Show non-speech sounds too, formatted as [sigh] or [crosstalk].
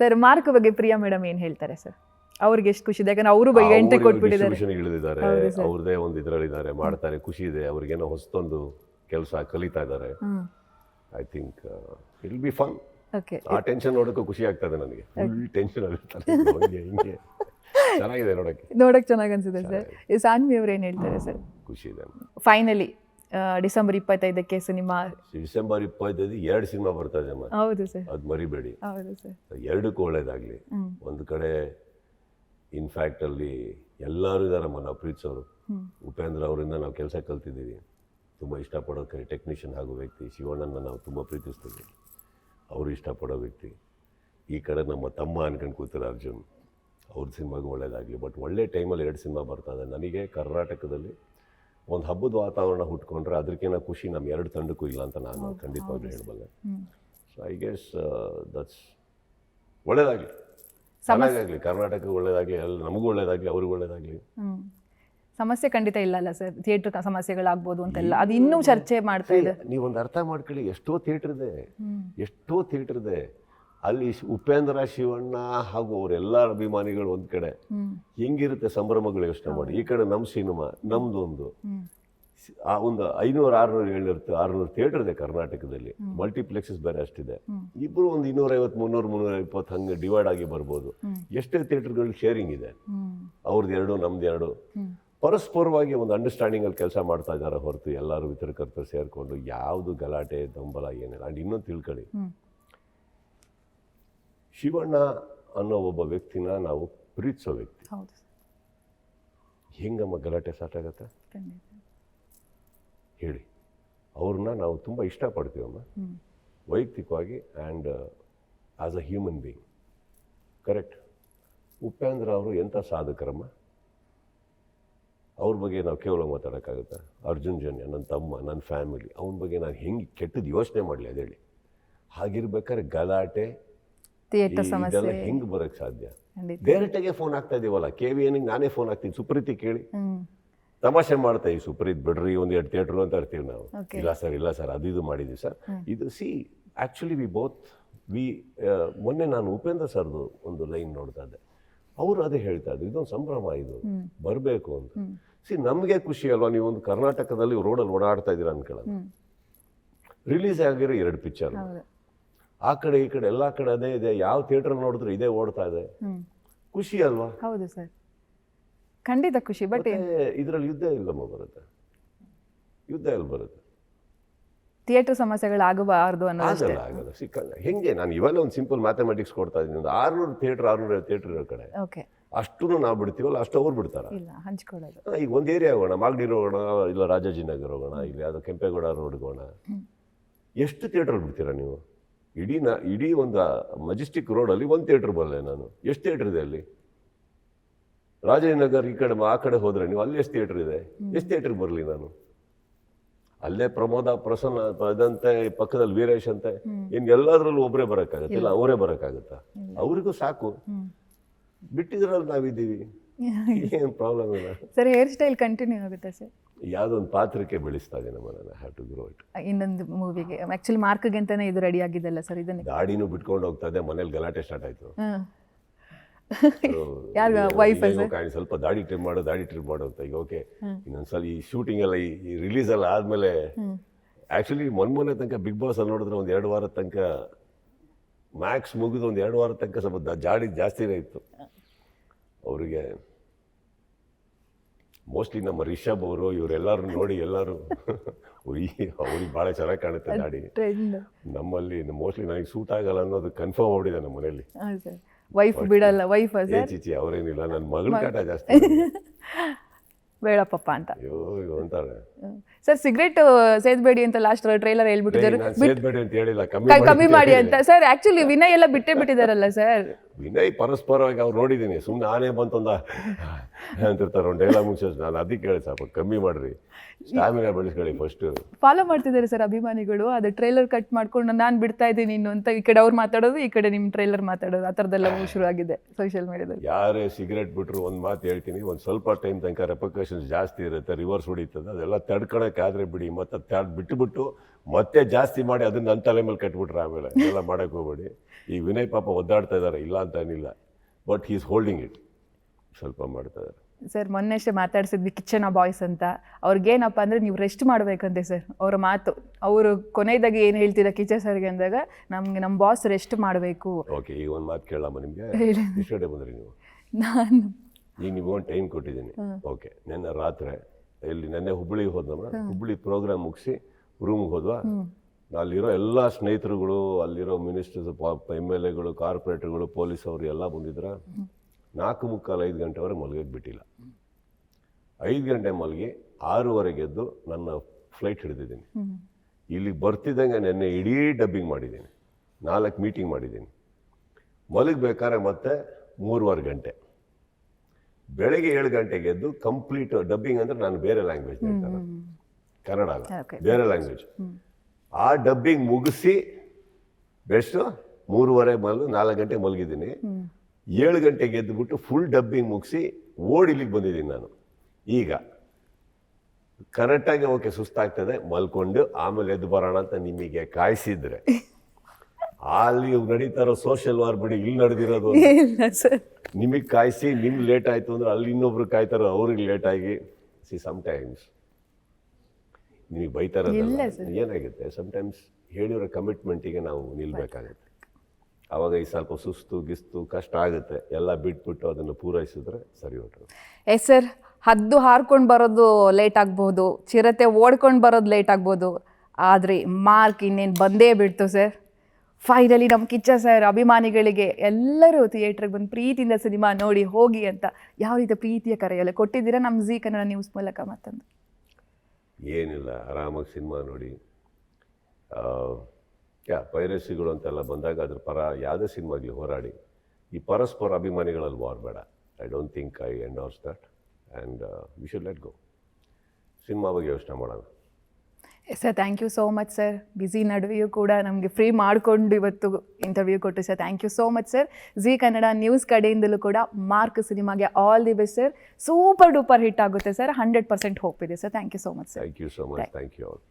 Sir mark ಬಗ್ಗೆ Priya madam ಏನ್ ಹೇಳ್ತಾರೆ ಸರ್? ಅವ್ರಿಗೆ ಎಷ್ಟು ಖುಷಿ ಇದೆ? ಯಾಕಂದ್ರೆ ಅವರು ಬಗ್ಗೆ ಎಂಟ್ರಿ ಕೊಟ್ಬಿಟ್ಟಿದ್ದಾರೆ. ಇಳಿದಿದ್ದಾರೆ. ಅವ್ರದೇ ಒಂದು ಇದರಲ್ಲಿದ್ದಾರೆ ಮಾಡ್ತಾರೆ ಖುಷಿ ಇದೆ. ಅವ್ರಿಗೇನೋ ಹೊಸದೊಂದು ಕೆಲಸ ಕಲಿತಾ ಇದ್ದಾರೆ. I think it'll be fun okay ಆ ಟೆನ್ಷನ್ ನೋಡೋಕ್ಕೂ ಖುಷಿ ಆಗ್ತದೆ ನನಗೆ. ಫುಲ್ ಟೆನ್ಷನ್ ಆಗಿರ್ತಾರೆ ಹಿಂಗೆ ಚೆನ್ನಾಗಿದೆ ನೋಡಕ್ಕೆ. ನೋಡಕ್ಕೆ ಚೆನ್ನಾಗಿ ಅನ್ಸುತ್ತೆ ಸರ್. ಸಾನ್ವಿ ಅವ್ರು ಏನು ಹೇಳ್ತಾರೆ ಸರ್? ಖುಷಿ ಇದೆ. ಫೈನಲಿ ಡಿಸೆಂಬರ್ ಇಪ್ಪತ್ತೈದಕ್ಕೆ ಸಿನಿಮಾ. ಡಿಸೆಂಬರ್ ಇಪ್ಪತ್ತೈದು ಎರಡು ಸಿನಿಮಾ ಬರ್ತಾ ಇದೆ ಅಮ್ಮ ಹೌದು ಸರ್. ಅದು ಮರಿಬೇಡಿ. ಹೌದು ಸರ್. ಎರಡಕ್ಕೂ ಒಳ್ಳೇದಾಗಲಿ. ಒಂದು ಕಡೆ ಇನ್ಫ್ಯಾಕ್ಟ್ ಅಲ್ಲಿ ಎಲ್ಲರೂ ಇದ್ದಾರಮ್ಮ ನಾವು ಪ್ರೀತಿಸೋರು ಹ್ಮ್. ಉಪೇಂದ್ರ ಅವರಿಂದ ನಾವು ಕೆಲಸ ಕಲ್ತಿದ್ದೀವಿ. ತುಂಬ ಇಷ್ಟಪಡೋ ಕಡೆ ಟೆಕ್ನಿಷಿಯನ್ ಹಾಗೂ ವ್ಯಕ್ತಿ ಶಿವಣ್ಣನ ನಾವು ತುಂಬ ಪ್ರೀತಿಸ್ತೀವಿ. ಅವರು ಇಷ್ಟಪಡೋ ವ್ಯಕ್ತಿ. ಈ ಕಡೆ ನಮ್ಮ ತಮ್ಮ ಅನ್ಕೊಂಡು ಕೂತಾರೆ ಅರ್ಜುನ್ ಅವ್ರ ಸಿನಿಮಾಗೂ ಒಳ್ಳೇದಾಗಲಿ. ಬಟ್ ಒಳ್ಳೆ ಟೈಮಲ್ಲಿ ಎರಡು ಸಿನಿಮಾ ಬರ್ತಾ ಇದೆ. ನನಗೆ ಕರ್ನಾಟಕದಲ್ಲಿ ಒಂದು ಹಬ್ಬದ ವಾತಾವರಣ ಹುಟ್ಕೊಂಡ್ರೆ ಅದಕ್ಕಿಂತ ಖುಷಿ ನಮ್ಮ ಎರಡು ತಂಡಕ್ಕೂ ಇಲ್ಲ ಅಂತ ನಾನು ಖಂಡಿತವಾಗ್ಲೂ ಹೇಳಬಲ್ಲೆ. ಸೊ ಐ ಗೆಸ್ ದಟ್ಸ್ ಒಳ್ಳೇದಾಗಲಿ. ಚೆನ್ನಾಗಾಗಲಿ ಕರ್ನಾಟಕಕ್ಕೆ ಒಳ್ಳೇದಾಗಲಿ ಎಲ್ಲ ನಮಗೂ ಒಳ್ಳೇದಾಗಲಿ ಅವ್ರಿಗೂ ಒಳ್ಳೇದಾಗಲಿ. ಸಮಸ್ಯೆ ಖಂಡಿತ ಇಲ್ಲ ಅಲ್ಲ ಸರ್? ಥಿಯೇಟರ್ ಸಮಸ್ಯೆಗಳಾಗ್ಬೋದು ಅಂತೆಲ್ಲ. ಅದು ಇನ್ನೂ ಚರ್ಚೆ ಮಾಡ್ತಾ ಇದೆ. ನೀವೊಂದು ಅರ್ಥ ಮಾಡ್ಕೊಳ್ಳಿ. ಎಷ್ಟೋ ಥಿಯೇಟರ್ ಇದೆ. ಎಷ್ಟೋ ಥಿಯೇಟರ್ ಇದೆ. ಅಲ್ಲಿ ಉಪೇಂದ್ರ ಶಿವಣ್ಣ ಹಾಗೂ ಅವರೆಲ್ಲ ಅಭಿಮಾನಿಗಳು ಒಂದು ಕಡೆ. ಹೆಂಗಿರುತ್ತೆ ಸಂಭ್ರಮಗಳು ಯೋಚನೆ ಮಾಡಿ. ಈ ಕಡೆ ನಮ್ಮ ಸಿನಿಮಾ ನಮ್ದು ಒಂದು. ಆ ಒಂದು ಐನೂರು ಆರುನೂರು ಏಳ್ನೂರು ಆರ್ನೂರು ಥಿಯೇಟರ್ ಇದೆ ಕರ್ನಾಟಕದಲ್ಲಿ. ಮಲ್ಟಿಪ್ಲೆಕ್ಸಸ್ ಬೇರೆ ಅಷ್ಟಿದೆ. ಇಬ್ರು ಇಬ್ಬರು ಒಂದು ಇನ್ನೂರೈವತ್ತು ಮುನ್ನೂರು ಮುನ್ನೂರ ಇಪ್ಪತ್ತು ಹಂಗೆ ಡಿವೈಡ್ ಆಗಿ ಬರ್ಬೋದು. ಎಷ್ಟೇ ಥಿಯೇಟರ್ಗಳು ಶೇರಿಂಗ್ ಇದೆ. ಅವ್ರದ್ದು ಎರಡು ನಮ್ದು ಎರಡು. ಪರಸ್ಪರವಾಗಿ ಒಂದು ಅಂಡರ್ಸ್ಟ್ಯಾಂಡಿಂಗ್ ಅಲ್ಲಿ ಕೆಲಸ ಮಾಡ್ತಾ ಇದ್ದಾರೆ ಹೊರತು ಎಲ್ಲರೂ ವಿತರಕರ್ತರು ಸೇರಿಕೊಂಡು ಯಾವುದು ಗಲಾಟೆ ದಂಬಲ ಏನಿಲ್ಲ. ಅಂಡ್ ಇನ್ನೊಂದು ತಿಳ್ಕೊಳ್ಳಿ. ಶಿವಣ್ಣ ಅನ್ನೋ ಒಬ್ಬ ವ್ಯಕ್ತಿನ ನಾವು ಪ್ರೀತಿಸೋ ವ್ಯಕ್ತಿ. ಹೆಂಗಮ್ಮ ಗಲಾಟೆ ಸ್ಟಾರ್ಟ್ ಆಗತ್ತೆ? ಹೇಳಿ. ಅವ್ರನ್ನ ನಾವು ತುಂಬ ಇಷ್ಟಪಡ್ತೀವಮ್ಮ. ವೈಯಕ್ತಿಕವಾಗಿ and as a human being correct Upendra ಅವರು ಎಂಥ ಸಾಧಕರಮ್ಮ? ಅವ್ರ ಬಗ್ಗೆ ನಾವು ಕೇವಲ ಮಾತಾಡೋಕ್ಕಾಗುತ್ತಾ? ಅರ್ಜುನ್ ಜನ್ಯ ನನ್ನ ತಮ್ಮ ನನ್ನ ಫ್ಯಾಮಿಲಿ ಅವನ ಬಗ್ಗೆ ನಾನು ಹೆಂಗೆ ಕೆಟ್ಟದ್ದು ಯೋಚನೆ ಮಾಡಲಿ ಅದೇಳಿ ಹಾಗಿರ್ಬೇಕಾದ್ರೆ ಗಲಾಟೆ ಥಿಯೇಟರ್ ಸಮಸ್ಯೆ ಹೆಂಗ್ ಬರೋಕ್ಕೆ ಸಾಧ್ಯ? ಡೈರೆಕ್ಟಾಗೆ ಫೋನ್ ಆಗ್ತಾ ಇದೀವಲ್ಲ ಕೆ ವಿ ಎನಿಗೆ ನಾನೇ ಫೋನ್ ಹಾಕ್ತೀನಿ ಸುಪ್ರೀತಿ ಕೇಳಿ. ತಮಾಷೆ ಮಾಡ್ತಾ ಈ ಸುಪ್ರೀತ್ ಬಿಡ್ರಿ ಒಂದು ಎರಡು ಥಿಯೇಟ್ರು ಅಂತ ಇರ್ತೀವಿ ನಾವು. ಇಲ್ಲ ಸರ್ ಇಲ್ಲ ಸರ್ ಅದು ಇದು ಮಾಡಿದ್ವಿ ಸರ್ ಇದು see actually we both we ಮೊನ್ನೆ ನಾನು ಉಪೇಂದ್ರ ಸರ್ದು ಒಂದು ಲೈನ್ ನೋಡ್ತಾ ಇದ್ದೆ. ಅವರು ಅದೇ ಹೇಳ್ತಾ ಇದ್ರು ಇದೊಂದು ಸಂಭ್ರಮ ಇದು. ಬರಬೇಕು ಅಂತ. ಸಿ ನಮಗೆ ಖುಷಿ ಅಲ್ವಾ ನೀವು ಒಂದು ಕರ್ನಾಟಕದಲ್ಲಿ ರೋಡಲ್ಲಿ ಓಡಾಡ್ತಾ ಇದ್ದೀರಾ ಅನ್ಕೊಳ್ಳೋದು. ರಿಲೀಸ್ ಆಗಿರೋ ಎರಡು ಪಿಕ್ಚರ್ ಆ ಕಡೆ ಈ ಕಡೆ ಎಲ್ಲ ಕಡೆ ಅದೇ ಇದೆ. ಯಾವ ಥಿಯೇಟರ್ ನೋಡಿದ್ರು ಇದೇ ಓಡ್ತಾ ಇದೆ. ಖುಷಿ ಅಲ್ವಾ? ಹೌದು ಸರ್ ಖಂಡಿತ ಖುಷಿ ಬಟ್ ಇದರಲ್ಲಿ ಯುದ್ಧ ಇಲ್ಲಮ್ಮ ಬರುತ್ತೆ. ಯುದ್ಧ ಎಲ್ಲಿ ಬರುತ್ತೆ? ಥಿಯೇಟರ್ ಸಮಸ್ಯೆಗಳಾಗಬಾರ್ದು ಅನ್ನೋದು ಆಗಲ್ಲ ಸಿಕ್ಕಲ್ಲ. ಹೆಂಗೆ? ನಾನು ಇವೆಲ್ಲ ಒಂದು ಸಿಂಪಲ್ ಮ್ಯಾಥಮೆಟಿಕ್ಸ್ ಕೊಡ್ತಾ ಇದ್ದೀನಿ. ಒಂದು ಆರ್ನೂರು ಥಿಯೇಟರ್ ಆರ್ನೂರು ಥಿಯೇಟರ್ ಇರೋ ಕಡೆ. ಓಕೆ ಅಷ್ಟು ನಾವು ಬಿಡ್ತೀವಲ್ಲ ಅಷ್ಟು ಅವ್ರು ಬಿಡ್ತಾರ. ಇಲ್ಲ ಹಂಚ್ಕೊಳ್ಳೋದು. ಈಗ ಒಂದು ಏರಿಯಾ ಹೋಗೋಣ. ಮಾಗಡಿ ಹೋಗೋಣ ಇಲ್ಲ ರಾಜಾಜಿನಗರ್ ಹೋಗೋಣ ಇಲ್ಲ ಯಾವುದೋ ಕೆಂಪೇಗೌಡ ರೋಡ್ಗೆ ಹೋಗೋಣ. ಎಷ್ಟು ಥಿಯೇಟರ್ ಬಿಡ್ತೀರಾ ನೀವು? ಇಡೀ ನಾ ಇಡೀ ಒಂದು ಮಜೆಸ್ಟಿಕ್ ರೋಡಲ್ಲಿ ಒಂದು ಥಿಯೇಟ್ರ್ ಬರಲೆ ನಾನು. ಎಷ್ಟು ಥಿಯೇಟ್ರ್ ಇದೆ ಅಲ್ಲಿ? ರಾಜೇಂದ್ರನಗರ್ ಈ ಕಡೆ ಆ ಕಡೆ ಹೋದರೆ ನೀವು ಅಲ್ಲಿ ಎಷ್ಟು ಥಿಯೇಟ್ರ್ ಇದೆ? ಎಷ್ಟು ಥಿಯೇಟರ್ ಬರಲಿ ನಾನು? ಅಲ್ಲೇ ಪ್ರಮೋದ ಪ್ರಸನ್ನ ಅದಂತೆ ಪಕ್ಕದಲ್ಲಿ ವೀರೇಶ್ ಅಂತೆ. ಇನ್ ಎಲ್ಲದ್ರಲ್ಲೂ ಒಬ್ಬರೇ ಬರೋಕ್ಕಾಗತ್ತೆ. ಇಲ್ಲ ಅವರೇ ಬರೋಕ್ಕಾಗತ್ತಾ? ಅವರಿಗೂ ಸಾಕು. ಬಿಟ್ಟಿದ್ರಲ್ಲಿ ನಾವಿದ್ದೀವಿ. [laughs] ಏನು ಪ್ರಾಬ್ಲಮ್ ಇಲ್ಲ. ಸರ್ ಹೇರ್ ಸ್ಟೈಲ್ ಕಂಟಿನ್ಯೂ ಆಗುತ್ತೆ ಸರ್. ಯಾವುದೊಂದು ಪಾತ್ರಕ್ಕೆ ಬೆಳೆಸ್ತಾ ಇದೆ ನಮ್ಮನ್ನ? ಹ್ಯಾವ್ ಟು ಗ್ರೋ ಇಟ್ ಇನ್ನೊಂದು ಮೂವಿಗೆ ಆಕ್ಚುಲಿ ಮಾರ್ಕ್ಗೆ ಅಂತಾನೆ ಇದು ರೆಡಿ ಆಗಿದ್ದಲ್ಲ ಸರ್ ಇದನ್ನ. ಗಾಡಿನೂ ಬಿಟ್ಕೊಂಡು ಹೋಗ್ತಾ ಇದೆ ಮನೇಲಿ ಗಲಾಟೆ ಸ್ಟಾರ್ಟ್ ಆಯ್ತು. [laughs] ಕಾಣಿ ಸ್ವಲ್ಪ ದಾಡಿ ಟ್ರಿಪ್ ಮಾಡು ದಾಡಿ ಟ್ರಿಪ್ ಮಾಡು ಅಂತ. ಈಗ ಓಕೆ ಇನ್ನೊಂದ್ಸಲ ಈ ಶೂಟಿಂಗ್ ಎಲ್ಲ ಈ ರಿಲೀಸ್ ಎಲ್ಲ ಆದ್ಮೇಲೆ ಆಕ್ಚುಲಿ ಮೊನ್ನೆ ತನಕ ಬಿಗ್ ಬಾಸ್ ಅಲ್ಲಿ ನೋಡಿದ್ರೆ ಒಂದು ಎರಡು ವಾರ ತನಕ ಮ್ಯಾಕ್ಸ್ ಮುಗಿದು ಒಂದು ಎರಡು ವಾರದ ತನಕ ಸ್ವಲ್ಪ ಜಾಡಿ ಜಾಸ್ತಿನೇ ಇತ್ತು. ಅವರಿಗೆ ಮೋಸ್ಟ್ಲಿ ನಮ್ಮ ರಿಷಬ್ ಅವರು ಇವರೆಲ್ಲರೂ ನೋಡಿ ಎಲ್ಲರೂ. ಅವ್ರಿಗೆ ಭಾಳ ಚೆನ್ನಾಗಿ ಕಾಣುತ್ತೆ ಗಾಡಿ ನಮ್ಮಲ್ಲಿ ಮೋಸ್ಟ್ಲಿ ನನಗೆ ಸೂಟ್ ಆಗಲ್ಲ ಅನ್ನೋದು ಕನ್ಫರ್ಮ್ ಮಾಡಿದೆ ನಮ್ಮ ಮನೆಯಲ್ಲಿ. ವೈಫ್ ಬಿಡಲ್ಲ ವೈಫ್ ಚಿಚಿ ಅವರೇನಿಲ್ಲ ನನ್ನ ಮಗಳ ಕಾಟ ಜಾಸ್ತಿ [laughs] ಬೇಡ ಪಪ್ಪ ಅಂತ. ಅಂತಾರೆ. ಸರ್ ಸಿಗರೇಟ್ ಸೇದ್ಬೇಡಿ ಅಂತ ಲಾಸ್ಟ್ ಟ್ರೈಲರ್ ಹೇಳ್ಬಿಟ್ಟಿದ್ದಾರೆ. ನಾನು ಸೇದ್ಬೇಡಿ ಅಂತ ಹೇಳಿಲ್ಲ ಕಮ್ಮಿ ಕ- ಕಮ್ಮಿ ಮಾಡಿ ಅಂತ. ಸರ್ ಆಕ್ಚುಲಿ ವಿನಯ್ ಎಲ್ಲ ಬಿಟ್ಟೇ ಬಿಟ್ಟಿದಾರಲ್ಲ ಸರ್? ವಿನಯ್ ಪರಸ್ಪರವಾಗಿ ಅವ್ರು ನೋಡಿದ್ದೀನಿ ಸುಮ್ಮನೆ ಆನೆ ಬಂತಂದ. ಅಂತಿರ್ತಾರೆ ಒಂದು ಡೈಲಾಗ್ ಮುಂಚೆ ನಾನು ಅದಕ್ಕೆ ಹೇಳಿ ಸ್ವಲ್ಪ ಕಮ್ಮಿ ಮಾಡಿರಿ. ಸ್ಟಾಮಿನಾ ಬೆಳೆಸ್ಕೊಳ್ಳಿ ಫಸ್ಟ್ ಫಾಲೋ ಮಾಡ್ತಿದ್ದಾರೆ ಸರ್ ಅಭಿಮಾನಿಗಳು? ಅದು ಟ್ರೈಲರ್ ಕಟ್ ಮಾಡ್ಕೊಂಡು ನಾನು ಬಿಡ್ತಾ ಇದ್ದೀನಿ ಇನ್ನು ಅಂತ ಈ ಕಡೆ ಅವ್ರು ಮಾತಾಡೋದು ಈ ಕಡೆ ನಿಮ್ಮ ಟ್ರೈಲರ್ ಮಾತಾಡೋದು. ಆ ಥರದ್ದೆಲ್ಲ ಶುರು ಆಗಿದೆ ಸೋಷಿಯಲ್ ಮೀಡಿಯಾದಲ್ಲಿ ಯಾರೇ ಸಿಗರೇಟ್ ಬಿಟ್ರು ಒಂದು ಮಾತು ಹೇಳ್ತೀನಿ. ಒಂದು ಸ್ವಲ್ಪ ಟೈಮ್ ತನಕ ರೆಪಕೇಷನ್ಸ್ ಜಾಸ್ತಿ ಇರುತ್ತೆ ರಿವರ್ಸ್ ಹೊಡಿತದೆ. ಅದೆಲ್ಲ ತಡ್ಕೊಳಕ್ಕಾದ್ರೆ ಬಿಡಿ. ಮತ್ತೆ ತಡ್ ಬಿಟ್ಟುಬಿಟ್ಟು ಮತ್ತೆ ಜಾಸ್ತಿ ಮಾಡಿ ಅದನ್ನ ನನ್ನ ತಲೆ ಮೇಲೆ ಕಟ್ಬಿಟ್ರೆ ಆಮೇಲೆ. ಎಲ್ಲ ಮಾಡೋಕ್ಕೆ ಹೋಗ್ಬೇಡಿ. ಈ ವಿನಯ್ ಪಾಪ ಒದ್ದಾಡ್ತಾ ಇದ್ದಾರೆ ಇಲ್ಲ ಅಂತ ಏನಿಲ್ಲ ಬಟ್ ಈಸ್ ಹೋಲ್ಡಿಂಗ್ ಇಟ್ ಸ್ವಲ್ಪ ಮಾಡ್ತಾರೆ ಇದ್ದಾರೆ. ಸರ್ ಮೊನ್ನೆ ಅಷ್ಟೇ ಮಾತಾಡ್ಸಿದ್ವಿ ಕಿಚನ್ ಬಾಯ್ಸ್ ಅಂತ. ಅವ್ರಿಗೇನಪ್ಪ ಅಂದರೆ ನೀವು ರೆಸ್ಟ್ ಮಾಡಬೇಕಂತೆ ಸರ್ ಅವರ ಮಾತು. ಅವರು ಕೊನೆಯದಾಗಿ ಏನು ಹೇಳ್ತೀರಾ ಕಿಚನ್ ಸರ್ಗೆ ಅಂದಾಗ ನಮಗೆ ನಮ್ಮ ಬಾಸ್ ರೆಸ್ಟ್ ಮಾಡಬೇಕು. ಓಕೆ ಈಗ ಒಂದು ಮಾತು ಕೇಳಮ್ಮ ನಿಮಗೆ. ಎಷ್ಟೇ ಎಷ್ಟು ಬಂದ್ರಿ ನೀವು. ನಾನು. ಈಗ ನೀವು ಒಂದು ಟೈಮ್ ಕೊಟ್ಟಿದ್ದೀನಿ. ಓಕೆ ನೆನ್ನೆ ರಾತ್ರಿ ಇಲ್ಲಿ ನೆನ್ನೆ ಹುಬ್ಬಳ್ಳಿಗೆ ಹೋದ್ನಮ್ಮ. ಹುಬ್ಬಳ್ಳಿ ಪ್ರೋಗ್ರಾಮ್ ಮುಗಿಸಿ ರೂಮ್ಗೆ ಹೋದ್ವಾ? ಅಲ್ಲಿರೋ ಎಲ್ಲ ಸ್ನೇಹಿತರುಗಳು ಅಲ್ಲಿರೋ ಮಿನಿಸ್ಟರ್ಸ್ ಎಂ ಎಲ್ ಎಗಳು ಕಾರ್ಪೊರೇಟರ್ಗಳು ಪೊಲೀಸ್ ಅವರು ಎಲ್ಲ ಬಂದಿದ್ರ. ನಾಲ್ಕು ಮುಕ್ಕಾಲು ಐದು ಗಂಟೆವರೆಗೆ ಮಲಗಕ್ಕೆ ಬಿಟ್ಟಿಲ್ಲ. ಐದು ಗಂಟೆ ಮಲಗಿ ಆರೂವರೆಗೆ ಎದ್ದು ನನ್ನ ಫ್ಲೈಟ್ ಹಿಡಿದಿದ್ದೀನಿ. ಇಲ್ಲಿ ಬರ್ತಿದ್ದಂಗೆ ನೆನ್ನೆ ಇಡೀ ಡಬ್ಬಿಂಗ್ ಮಾಡಿದ್ದೀನಿ. ನಾಲ್ಕು ಮೀಟಿಂಗ್ ಮಾಡಿದ್ದೀನಿ. ಮಲಗಬೇಕಾದ್ರೆ ಮತ್ತೆ ಮೂರುವರೆ ಗಂಟೆ. ಬೆಳಗ್ಗೆ ಏಳು ಗಂಟೆಗೆ ಎದ್ದು ಕಂಪ್ಲೀಟ್ ಡಬ್ಬಿಂಗ್ ಅಂದ್ರೆ ನಾನು ಬೇರೆ ಲ್ಯಾಂಗ್ವೇಜ್ ಕನ್ನಡ ಅಲ್ಲ ಬೇರೆ ಲ್ಯಾಂಗ್ವೇಜ್ ಆ ಡಬ್ಬಿಂಗ್ ಮುಗಿಸಿ ಬೆಸ್ಟ್ ಮೂರುವರೆ ಮಲ್ ನಾಲ್ಕು ಗಂಟೆ ಮಲಗಿದ್ದೀನಿ. ಏಳು ಗಂಟೆಗೆ ಎದ್ದುಬಿಟ್ಟು ಫುಲ್ ಡಬ್ಬಿಂಗ್ ಮುಗಿಸಿ ಓಡಿ ಇಲ್ಲಿಗೆ ಬಂದಿದ್ದೀನಿ ನಾನು. ಈಗ ಕರೆಕ್ಟಾಗಿ ಓಕೆ ಸುಸ್ತಾಗ್ತದೆ ಮಲ್ಕೊಂಡು ಆಮೇಲೆ ಎದ್ದು ಬರೋಣ ಅಂತ ನಿಮಗೆ ಕಾಯಿಸಿದ್ರೆ. ಅಲ್ಲಿ ನಡೀತಾ ಇರೋ ಸೋಷಿಯಲ್ ವಾರ್ ಬಿಡಿ ಇಲ್ಲಿ ನಡೆದಿರೋದು ನಿಮಗೆ ಕಾಯಿಸಿ ನಿಮ್ಗೆ ಲೇಟ್ ಆಯಿತು ಅಂದ್ರೆ ಅಲ್ಲಿ ಇನ್ನೊಬ್ರು ಕಾಯ್ತಾರೋ ಅವ್ರಿಗೆ ಲೇಟ್ ಆಗಿ. ಸಿ ಸಮ್ ಟೈಮ್ಸ್ ನಿಮಗೆ ಬೈತಾರಲ್ಲ ಏನಾಗುತ್ತೆ? ಸಮಟೈಮ್ಸ್ ಹೇಳಿರೋ ಕಮಿಟ್ಮೆಂಟಿಗೆ ನಾವು ನಿಲ್ಬೇಕಾಗುತ್ತೆ. ಅವಾಗ ಈ ಸ್ವಲ್ಪ ಸುಸ್ತು ಗಿಸ್ತು ಕಷ್ಟ ಆಗುತ್ತೆ. ಎಲ್ಲ ಬಿಟ್ಬಿಟ್ಟು ಅದನ್ನು ಪೂರೈಸಿದ್ರೆ ಸರಿ ಹೊಟ್ಟರು ಎಸ್ ಸರ್ ಹದ್ದು ಹಾರ್ಕೊಂಡು ಬರೋದು ಲೇಟ್ ಆಗ್ಬೋದು ಚಿರತೆ ಓಡ್ಕೊಂಡು ಬರೋದು ಲೇಟ್ ಆಗ್ಬೋದು. ಆದರೆ ಮಾರ್ಕ್ ಇನ್ನೇನು ಬಂದೇ ಬಿಡ್ತು ಸರ್. ಫೈನಲಿ ನಮ್ಮ ಕಿಚ್ಚ ಸರ್ ಅಭಿಮಾನಿಗಳಿಗೆ ಎಲ್ಲರೂ ಥಿಯೇಟ್ರಿಗೆ ಬಂದು ಪ್ರೀತಿಯಿಂದ ಸಿನಿಮಾ ನೋಡಿ ಹೋಗಿ ಅಂತ ಯಾವ ರೀತಿ ಪ್ರೀತಿಯ ಕರೆಯಲ್ಲ. ಕೊಟ್ಟಿದ್ದೀರಾ ನಮ್ಮ ಜೀ ಕನ್ನಡ ನ್ಯೂಸ್ ಮೂಲಕ ಮತ್ತೊಂದು. ಏನಿಲ್ಲ, ಆರಾಮಾಗಿ ಸಿನಿಮಾ ನೋಡಿ. ಯಾ, ಪೈರಸಿಗಳು ಅಂತೆಲ್ಲ ಬಂದಾಗ ಅದ್ರ ಪರ ಯಾವುದೇ ಸಿನಿಮಾಗಲಿ ಹೋರಾಡಿ. ಈ ಪರಸ್ಪರ ಅಭಿಮಾನಿಗಳಲ್ಲಿ ವಾರ್ ಬೇಡ. I don't think I endorse that and we should let go cinema ಬಗ್ಗೆ ಯೋಚನೆ ಮಾಡೋಣ. Sir thank you so much sir busy ನಡುವೆಯೂ ಕೂಡ ನಮಗೆ ಫ್ರೀ ಮಾಡಿಕೊಂಡು ಇವತ್ತು ಇಂಟರ್ವ್ಯೂ ಕೊಟ್ಟು sir thank you so much sir Zee Kannada news ಕಡೆಯಿಂದಲೂ ಕೂಡ ಮಾರ್ಕ್ ಸಿನಿಮಾಗೆ all the best sir super duper hit ಆಗುತ್ತೆ ಸರ್ ಹಂಡ್ರೆಡ್ ಪರ್ಸೆಂಟ್ ಹೋಪ್ ಇದೆ sir thank you so much sir thank you so much thank you